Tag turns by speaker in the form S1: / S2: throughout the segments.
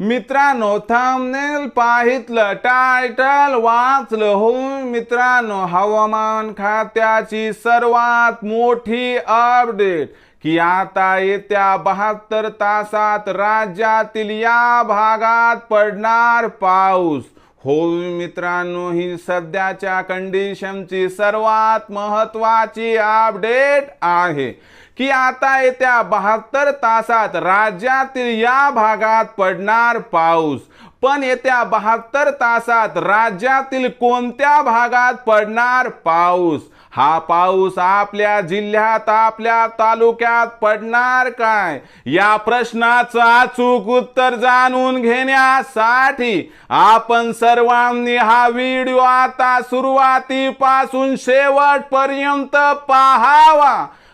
S1: मित्रांनो थांबनेल पाहितलं टायटल वाचलं होऊन मित्रांनो हवामान खात्याची सर्वात मोठी अपडेट की आता येत्या बहात्तर तासात राज्यातील या भागात पडणार पाऊस. हो मित्रांनो ही सध्याच्या कंडिशनची सर्वात महत्वाची अपडेट आहे की आता येत्या बहात्तर तासात राज्यातील या भागात पडणार पाऊस. पण येत्या बहात्तर तासात राज्यातील कोणत्या भागात पडणार पाऊस? हा पाऊस आपल्या जिल्ह्यात आपल्या तालुक्यात पडणार काय? या प्रश्नाचं अचूक उत्तर जाणून घेण्यासाठी आपण सर्वांनी हा व्हिडिओ आता सुरुवातीपासून शेवटपर्यंत पाहावा.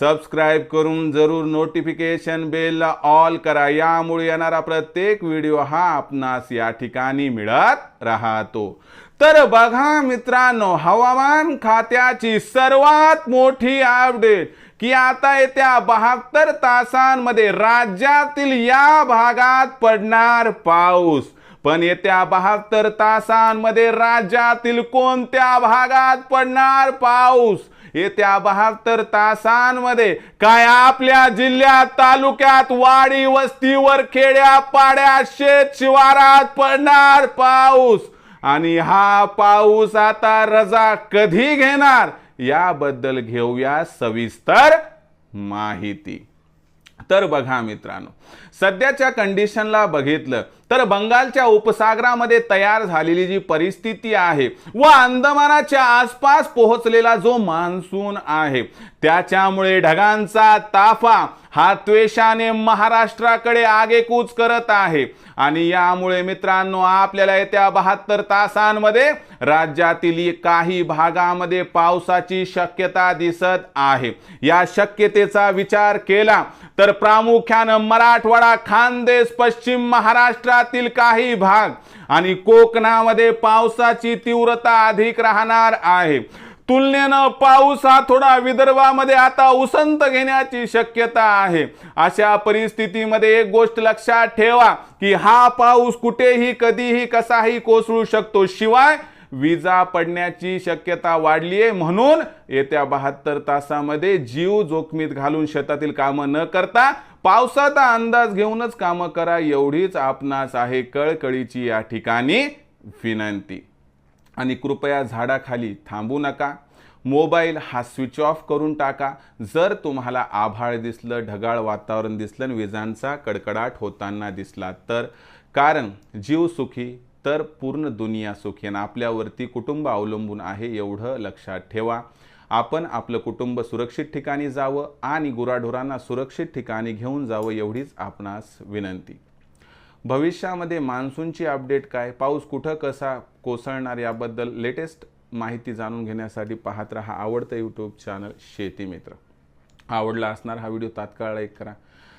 S1: सबस्क्राईब करून जरूर नोटिफिकेशन बेलला ऑल करा. यामुळे येणारा प्रत्येक व्हिडिओ हा आपणास या ठिकाणी मिळत राहतो. तर बघा मित्रांनो हवामान खात्याची सर्वात मोठी अपडेट की आता येत्या बहात्तर तासांमध्ये राज्यातील या भागात पडणार पाऊस. पण येत्या बहात्तर तासांमध्ये राज्यातील कोणत्या भागात पडणार पाऊस? येत्या बहात्तर तासांमध्ये काय आपल्या जिल्ह्यात तालुक्यात वाडी वस्तीवर खेड्या पाड्या शेत शिवारात पडणार पाऊस? आणि हा पाऊस आता रजा कधी घेणार? याबद्दल घेऊया सविस्तर माहिती. तर बघा मित्रांनो सध्याच्या कंडिशनला बघितलं तर बंगालच्या उपसागरामध्ये तयार झालेली जी परिस्थिती आहे व अंदमानाच्या आसपास पोहोचलेला जो मान्सून आहे त्याच्यामुळे ढगांचा ताफा हा त्वेषाने महाराष्ट्राकडे आगेकूच करत आहे. आणि यामुळे मित्रांनो आपल्याला येत्या बहात्तर तासांमध्ये राज्यातील काही भागामध्ये पावसाची शक्यता दिसत आहे. या शक्यतेचा विचार केला तर प्रामुख्यानं मराठवाडा खानदेश पश्चिम महाराष्ट्रातील काही भाग आणि कोकणामध्ये पावसाची तीव्रता अधिक राहणार आहे. तुलनेनं पाऊस हा थोडा विदर्भामध्ये आता उसंत घेण्याची शक्यता आहे. अशा परिस्थितीमध्ये एक गोष्ट लक्षात ठेवा की हा पाऊस कुठेही कधीही कसाही कोसळू शकतो. शिवाय विजा पडण्याची शक्यता वाढली आहे म्हणून येत्या बहात्तर तासामध्ये जीव जोखमीत घालून शेतातील कामं न करता पावसाचा अंदाज घेऊनच कामं करा एवढीच आपणास आहे कळकळीची या ठिकाणी विनंती. आणि कृपया झाडाखाली थांबू नका. मोबाईल हा स्विच ऑफ करून टाका. जर तुम्हाला आभाळ दिसलं ढगाळ वातावरण दिसलं आणि विजांचा कडकडाट होताना दिसला तर. कारण जीव सुखी तर पूर्ण दुनिया सुखी आणि आपल्यावरती कुटुंब अवलंबून आहे एवढं लक्षात ठेवा. आपण आपलं कुटुंब सुरक्षित ठिकाणी जावं आणि गुराढोरांना सुरक्षित ठिकाणी घेऊन जावं एवढीच आपणास विनंती. भविष्यामध्ये मान्सूनची अपडेट काय? पाऊस कुठं कसा कोसळणार याबद्दल लेटेस्ट माहिती जाणून घेण्यासाठी पाहत राहा आवडतं यूट्यूब चॅनल शेती मित्र. आवडला असणार हा व्हिडिओ तात्काळ लाईक करा.